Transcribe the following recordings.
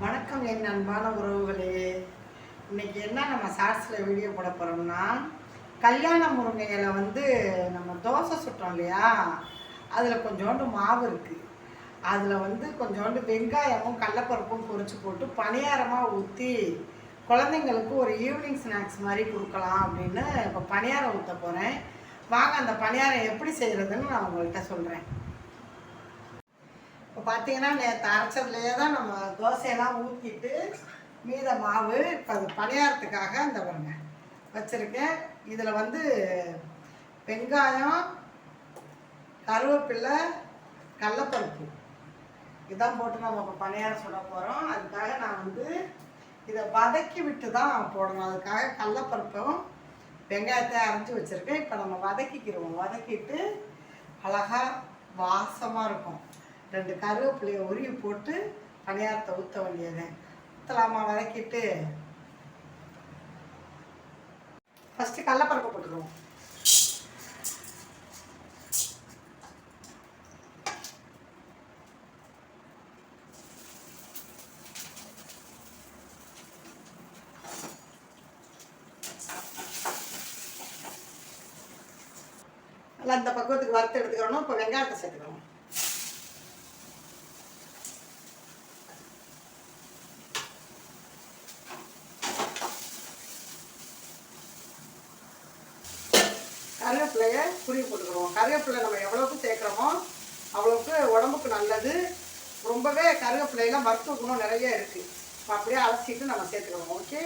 வணக்கம் என் அன்பான உறவுகளே. இன்னைக்கு என்ன நம்ம ஷார்ட்ஸில் வீடியோ போட போகிறோம்னா கல்யாண முருங்கையில் வந்து நம்ம தோசை சுட்டோம் இல்லையா? அதில் கொஞ்சோண்டு மாவு இருக்குது அதில் வந்து கொஞ்சோண்டு வெங்காயமும் கடலப்பருப்பும் பொறிச்சு போட்டு பணியாரமாக ஊற்றி குழந்தைங்களுக்கு ஒரு ஈவினிங் ஸ்நாக்ஸ் மாதிரி கொடுக்கலாம் அப்படின்னு இப்போ பணியாரம் ஊற்ற போகிறேன் வாங்க அந்த பணியாரம் எப்படி செய்கிறதுன்னு நான் உங்கள்கிட்ட சொல்கிறேன் இப்போ பார்த்தீங்கன்னா நேற்று அரைச்சதுலேயே தான் நம்ம தோசையெல்லாம் ஊற்றிட்டு மீத மாவு இப்போ அது பணியாரத்துக்காக அந்த ஒன்று வச்சுருக்கேன். இதில் வந்து வெங்காயம் கருவேப்பில்லை கடலப்பருப்பு. இதான் போட்டு நம்ம இப்போ பணியாரம் சுட போகிறோம் அதுக்காக நான் வந்து இதை வதக்கி விட்டு தான் போடணும். அதுக்காக கடலப்பருப்பும் வெங்காயத்தை அரைஞ்சி வச்சுருக்கேன். இப்போ நம்ம வதக்கிக்கிறோம். வதக்கிட்டு அழகாக வாசமாக இருக்கும். ரெண்டு கருவேப்பிலையை உருவி போட்டு பணியாரத்தை ஊற்ற வேண்டியது. ஊற்றலாமா வதக்கிட்டு. ஃபஸ்ட்டு கடலப்பருப்பு போட்டுருவோம். நல்லா இந்த பக்குவத்துக்கு வறுத்து எடுத்துக்கிறோம். இப்போ வெங்காயத்தை சேர்த்துக்கிறோம். கருவேப்பிலையை புரிய போட்டுக்கிறோம் கருவேப்பிலை நம்ம எவ்வளோக்கு சேர்க்குறோமோ அவ்வளோக்கு உடம்புக்கு நல்லது. ரொம்பவே கருவேப்பிலையெல்லாம் மருத்துவ குணம் நிறைய இருக்குது அப்படியே அலசிட்டு நம்ம சேர்த்துக்கிறோம் ஓகே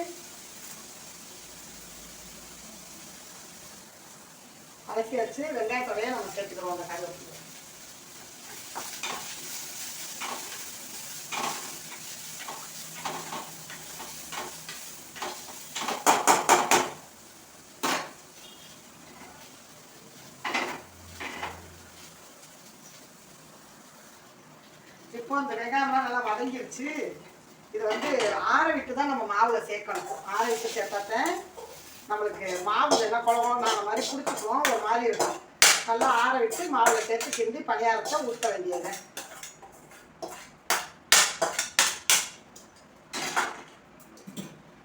அலசி வச்சு வெங்காயத்தோடையே நம்ம சேர்த்துக்கிறோம் அந்த கருவேப்பிலை இப்போ இந்த வெங்காயம்லாம் நல்லா வதங்கிருச்சு. இதை வந்து ஆற விட்டு தான் நம்ம மாவில் சேர்க்கணும். ஆற விட்டு சேர்த்தாத்தேன் நம்மளுக்கு மாவு எல்லாம் குழம்பு நான் மாதிரி பிடிச்சிக்குவோம் ஒரு மாதிரி இருக்கும். நல்லா ஆற விட்டு மாவில் சேர்த்து கிண்டி பணியாரத்தை ஊற்ற வேண்டியது.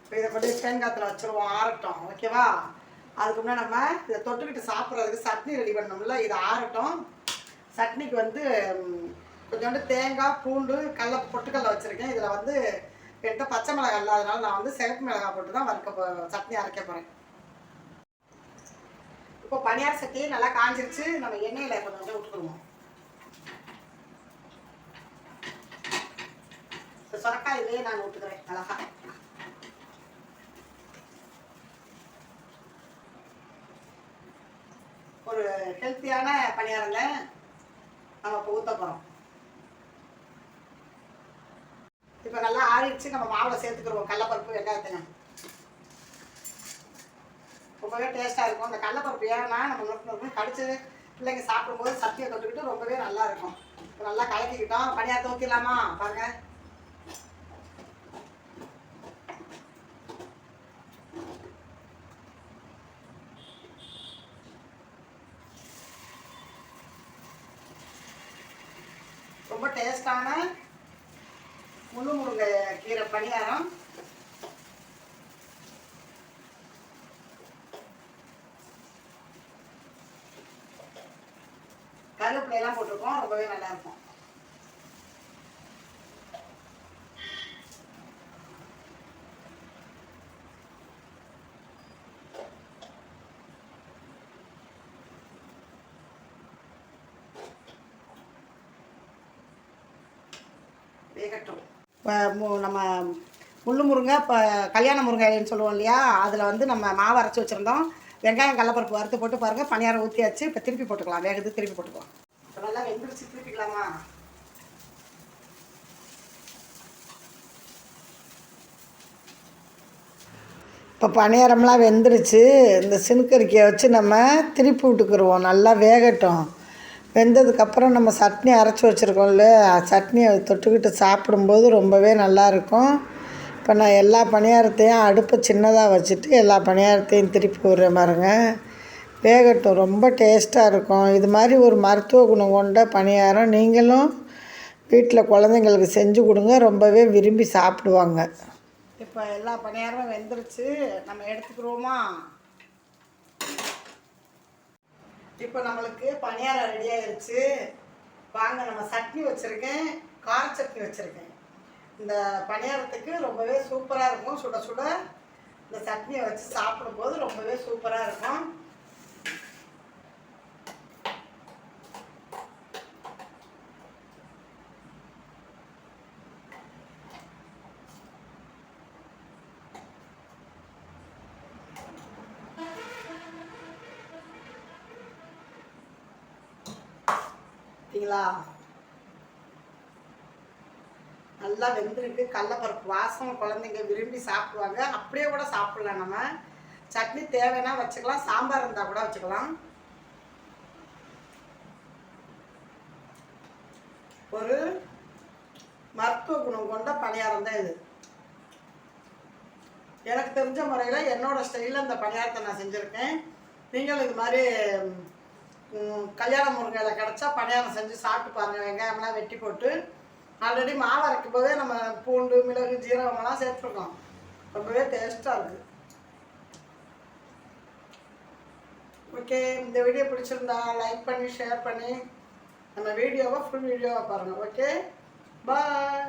இப்போ இதை கொண்டு தேங்காத்தில் வச்சுருவோம். ஆறட்டும். ஓகேவா அதுக்கு முன்னாடி நம்ம இதை தொட்டுக்கிட்டு சாப்பிட்றதுக்கு சட்னி ரெடி பண்ணோம்ல. இது ஆறட்டும். சட்னிக்கு வந்து கொஞ்சோண்டு தேங்காய் பூண்டு கடல பொட்டுக்கடல வச்சுருக்கேன். இதில் வந்து என்கிட்ட பச்சை மிளகாய் இல்லாததனால நான் வந்து சிகப்பு மிளகாய் போட்டு தான் வறுக்க போ- சட்னி அரைக்க போகிறேன் இப்போ பனியார் சட்டி நல்லா காஞ்சிருச்சு. நம்ம எண்ணெயில் கொஞ்சம் கொஞ்சம் விட்டுக்கணும் இப்போ சுரக்காய் இதுலேயே நான் விட்டுக்கிறேன் அழகா. ஒரு ஹெல்த்தியான பணியாரங்க நம்ம இப்போ ஊற்ற போகிறோம் இப்போ நல்லா ஆறிடுச்சு நம்ம மாவில் சேர்த்துக்கிடுவோம் கடலப்பருப்பு வெங்காயத்தைங்க ரொம்பவே டேஸ்ட்டாக இருக்கும். அந்த கடலப்பருப்பு ஏன்னா நம்ம நொறுக்கு நொறுக்கு கடிச்சு பிள்ளைங்க சாப்பிடும்போது சட்டியை தொட்டுக்கிட்டு ரொம்பவே நல்லா இருக்கும். இப்போ நல்லா கலக்கிக்கிட்டோம். பணியாரத்தை ஊற்றிடலாமா பாருங்க. ரொம்ப டேஸ்டான முழு முருங்கை கீரை பணியாரம். கருவேப்பிலை எல்லாம் போட்டிருக்கோம். ரொம்பவே நல்லா இருக்கும். வேகட்டும். நம்ம முள்ளு முருங்கை இப்போ கல்யாண முருங்கைன்னு சொல்லுவோம் இல்லையா? அதில் வந்து நம்ம மாவு அரைச்சி வச்சுருந்தோம். வெங்காயம் கடலப்பருப்பு வறுத்து போட்டு பாருங்கள் பணியாரம் ஊற்றியாச்சு இப்போ திருப்பி போட்டுக்கலாம். வேகத்து திருப்பி போட்டுக்கலாம். நல்லா வெந்துருச்சு. திருப்பிக்கலாமா? இப்போ பணியாரம்லாம் வெந்துருச்சு. இந்த சினுக்கறிக்கையை வச்சு நம்ம திருப்பி விட்டுக்குருவோம். நல்லா வேகட்டும். வெந்ததுக்கப்புறம் நம்ம சட்னி அரைச்சி வச்சுருக்கோம்ல சட்னியை தொட்டுக்கிட்டு சாப்பிடும்போது ரொம்பவே நல்லா இருக்கும் இப்போ நான் எல்லா பணியாரத்தையும் அடுப்பை சின்னதாக வச்சுட்டு எல்லா பணியாரத்தையும் திருப்பி விடுற மாதிரிங்க வேகட்டும் ரொம்ப டேஸ்ட்டாக இருக்கும். இது மாதிரி ஒரு மருத்துவ குணம் கொண்ட பணியாரம் நீங்களும் வீட்டில் குழந்தைங்களுக்கு செஞ்சு கொடுங்க ரொம்பவே விரும்பி சாப்பிடுவாங்க. இப்போ எல்லா பணியாரமும் வெந்துருச்சு. நம்ம எடுத்துக்கிறோமா? இப்போ நம்மளுக்கு பணியாரம் ரெடி ஆயிடுச்சு வாங்க நம்ம சட்னி வச்சுருக்கேன் கார சட்னி வச்சுருக்கேன். இந்த பணியாரத்துக்கு ரொம்பவே சூப்பராக இருக்கும். சுட சுட இந்த சட்னியை வச்சு சாப்பிடும்போது ரொம்பவே சூப்பராக இருக்கும். பார்த்தீங்களா நல்லா வெந்திருக்கு. கடலப்பருப்பு வாசம் குழந்தைங்க விரும்பி சாப்பிடுவாங்க. அப்படியே கூட சாப்பிடலாம் நம்ம. சட்னி தேவைன்னா வச்சுக்கலாம். சாம்பார் இருந்தால் கூட வச்சுக்கலாம். ஒரு மருத்துவ குணம் கொண்ட பணியாரம் தான் இது. எனக்கு தெரிஞ்ச முறையில் என்னோட ஸ்டைலில் இந்த பணியாரத்தை நான் செஞ்சுருக்கேன். நீங்களும் இது மாதிரி கல்யாண முருங்கையில் கிடச்சா பணியாரம் செஞ்சு சாப்பிட்டு பாருங்கள் வெங்காயம்லாம் வெட்டி போட்டு. ஆல்ரெடி மாவு அரைக்கும் போதே நம்ம பூண்டு மிளகு ஜீரகமெல்லாம் சேர்த்துருக்கோம். ரொம்பவே டேஸ்ட்டாக இருக்குது ஓகே இந்த வீடியோ பிடிச்சிருந்தா லைக் பண்ணி ஷேர் பண்ணி நம்ம வீடியோவை ஃபுல் வீடியோவாக பாருங்கள் ஓகே பாய்